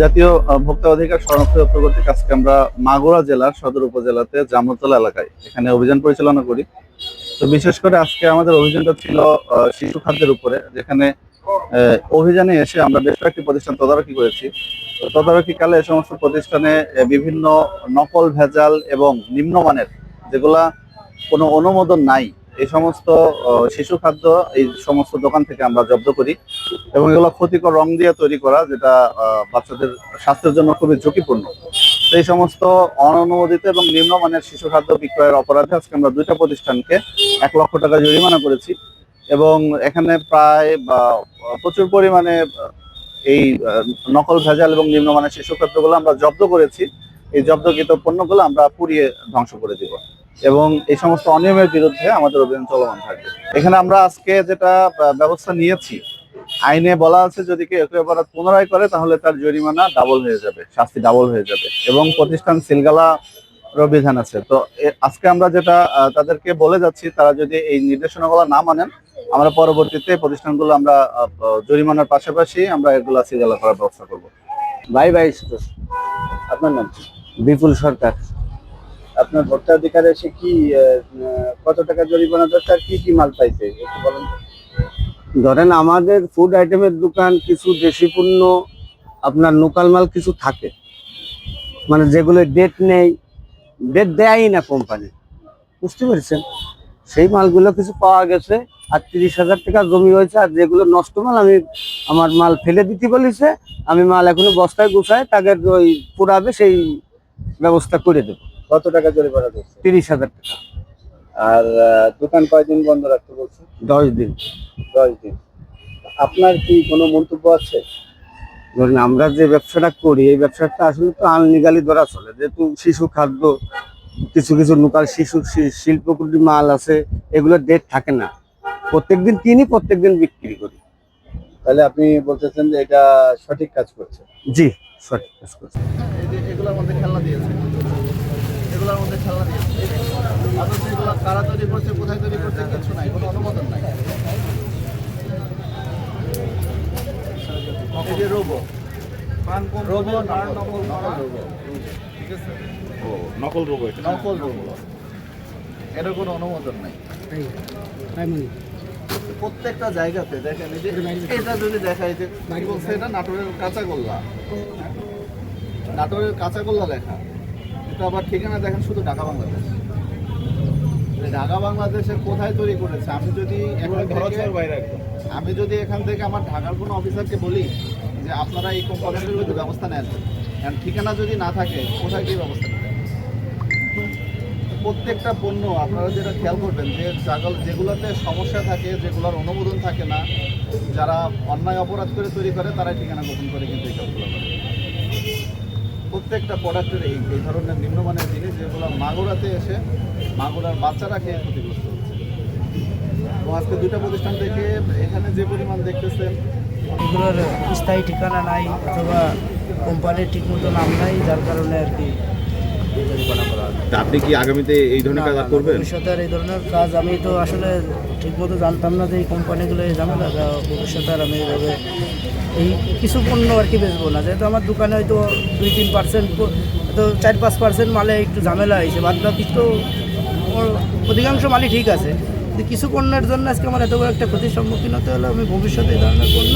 জাতীয় ভোক্তা অধিকার সংরক্ষণ কর্তৃক আজকে আমরা মাগুরা জেলার সদর উপজেলাতে জামতলা এলাকায় এখানে অভিযান পরিচালনা করি। তো বিশেষ করে আজকে আমাদের অভিযানটা ছিল শিশু খাদ্যের উপরে, যেখানে অভিযানে এসে আমরা বেশ কয়েকটি প্রতিষ্ঠান তদারকি করেছি। তদারকিকালে এ সমস্ত প্রতিষ্ঠানে বিভিন্ন নকল ভেজাল এবং নিম্নমানের যেগুলা কোনো অনুমোদন নাই এই সমস্ত শিশু খাদ্য এই সমস্ত দোকান থেকে আমরা জব্দ করি এবং এগুলো ক্ষতিকর রং দিয়ে তৈরি করা, যেটা বাচ্চাদের স্বাস্থ্যের জন্য খুবই ঝুঁকিপূর্ণ। এই সমস্ত অননুমোদিত এবং নিম্নমানের শিশু খাদ্য বিক্রয়ের অপরাধে আজকে আমরা দুইটা প্রতিষ্ঠানকে এক লক্ষ টাকা জরিমানা করেছি এবং এখানে প্রায় প্রচুর পরিমাণে, এই নকল ভেজাল এবং নিম্নমানের শিশু খাদ্যগুলো আমরা জব্দ করেছি। এই জব্দকৃত পণ্যগুলো আমরা পুড়িয়ে ধ্বংস করে দিব। এবং এই সমস্ত অনিয়মের বিরুদ্ধে আমাদের অভিযান চলমান থাকবে। এখানে আমরা আজকে যেটা ব্যবস্থা নিয়েছি আইনে বলা আছে যদি কেউ একই অপরাধ পুনরায় করে তাহলে তার জরিমানা ডাবল হয়ে যাবে শাস্তি ডাবল হয়ে যাবে এবং প্রতিষ্ঠান সিলগালা বিধান আছে। তো আজকে আমরা যেটা তাদেরকে বলে যাচ্ছি তারা যদি এই নির্দেশনাগুলো না মানেন আমরা পরবর্তীতে প্রতিষ্ঠানগুলো আমরা জরিমানার পাশাপাশি আমরা এগুলা সিলগালা করার ব্যবস্থা করব। ভাই ভাই আপনার নাম? বিপুল সরকার। আপনার ভোক্তাধিকারে এসে কি কত টাকা জরিমানা দরকার? কি কি মাল পাইছে? বলেন ধরেন আমাদের ফুড আইটেমের দোকান কিছু দেশি পণ্য, আপনার লোকাল মাল কিছু থাকে। মানে যেগুলো ডেট নেই ডেট দেয়ই না কোম্পানি বুঝতে পেরেছেন? সেই মালগুলো কিছু পাওয়া গেছে আর তিরিশ হাজার টাকা জমি হয়েছে, আর যেগুলো নষ্ট মাল, আমি আমার মাল ফেলে দিতে বলেছে, আমি মাল এখনও বস্তায় গুছায় তাদের ওই পুরাবে সেই ব্যবস্থা করে দেবো। কত টাকা জরিমানা দিচ্ছে তিরিশ হাজার টাকা। আর দোকান কয়দিন বন্ধ রাখতে বলছে? দশ দিন। দশ দিন। আপনার কি কোনো মন্তব্য আছে? ধরুন আমরা যে ব্যবসাটা করি এই ব্যবসাটা আসলে তো আনলিগালি ধরা চলে। যেহেতু শিশু খাদ্য কিছু কিছু লোকাল শিশু শি- শিল্পকুটি মাল আছে এগুলোর ডেট থাকে না। প্রত্যেকদিন কিনি প্রত্যেকদিন বিক্রি করি। তাহলে আপনি বলতেছেন যে এটা সঠিক কাজ করছে। জি সঠিক কাজ করছে। এগুলোর মধ্যে খেলনা দিয়েছে। এগুলোর মধ্যে খেলনা দিয়েছে অথচ এগুলো কারা তৈরি করছে কোথায় তৈরি করছে কিছু নাই কোনো অনুমোদন নাই। এই যে রোবো রোবো নকল রোবো ও নকল রোগ নকল রোবো এর কোনো অনুমোদন নাই। প্রত্যেকটা জায়গাতে দেখেন এটা যদি দেখাই যে বলছে। এটা নাটোরের কাঁচাগোল্লা নাটোরের কাঁচাগোল্লা লেখা। আবার ঠিকানা দেখেন শুধু ঢাকা বাংলাদেশ। ঢাকা বাংলাদেশের কোথায় তৈরি করেছে? আমি যদি আমি যদি এখান থেকে আমার ঢাকার কোনো অফিসারকে বলি যে আপনারা এই কোম্পানির বিরুদ্ধে ব্যবস্থা নেন কারণ ঠিকানা যদি না থাকে কোথায় কি ব্যবস্থা নেবেন প্রত্যেকটা পণ্য আপনারা যেটা খেয়াল করবেন যে জাগল যেগুলোতে সমস্যা থাকে যেগুলোর অনুমোদন থাকে না যারা অন্যায় অপরাধ করে তৈরি করে তারাই ঠিকানা গোপন করে কিন্তু প্রত্যেকটা প্রোডাক্টের এই এই ধরনের নিম্নমানের জিনিস যেগুলো মাগুরাতে এসে মাগুরার বাচ্চারা খেয়ে ক্ষতিগ্রস্ত হচ্ছে। এবং আজকে দুইটা প্রতিষ্ঠান থেকে এখানে যে পরিমাণ দেখতেছেন, এগুলোর স্থায়ী ঠিকানা নাই অথবা কোম্পানির ঠিকমতো নাম নাই, যার কারণে আর কি করা। আপনি কি আগামীতে এই ধরনের কাজ আর করবেন? ভবিষ্যতে আর এই ধরনের কাজ আমি তো আসলে ঠিকমতো জানতাম না যে এই কোম্পানিগুলো এই ঝামেলা ভবিষ্যতে আর আমি এইভাবে এই কিছু পণ্য আর কি বেচবো না। যেহেতু আমার দোকানে হয়তো দুই তিন পার্সেন্ট তো চার পাঁচ পার্সেন্ট মালে একটু ঝামেলা হয়েছে বাদ বাকি তো অধিকাংশ মালই ঠিক আছে। কিন্তু কিছু পণ্যের জন্য আজকে আমার এত বড় একটা ক্ষতির সম্মুখীন হতে হলো আমি ভবিষ্যতে এই ধরনের পণ্য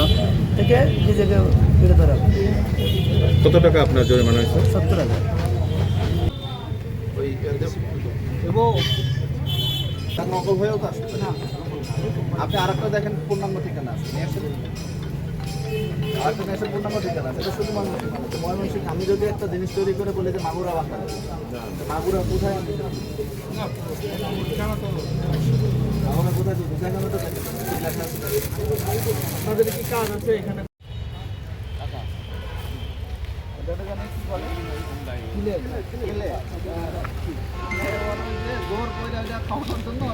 থেকে নিজেকে বিরত রাখব। কত টাকা আপনার জরিমানা হয়েছে? সত্তর হাজার। আপনি আরেকটা দেখেন পূর্ণাঙ্গ ঠিকানা আসেন। আরেকটা নিয়ে পূর্ণাঙ্গ ঠিকানা আছে। এটা আছে। আমি যদি একটা জিনিস তৈরি করে বলি যে মাগুরা বাংলাদেশ মাগুরা কোথায় আমি মাগুরা কোথায়? দিব তো কি কাজ আছে এখানে? কি বলে? 好冷真的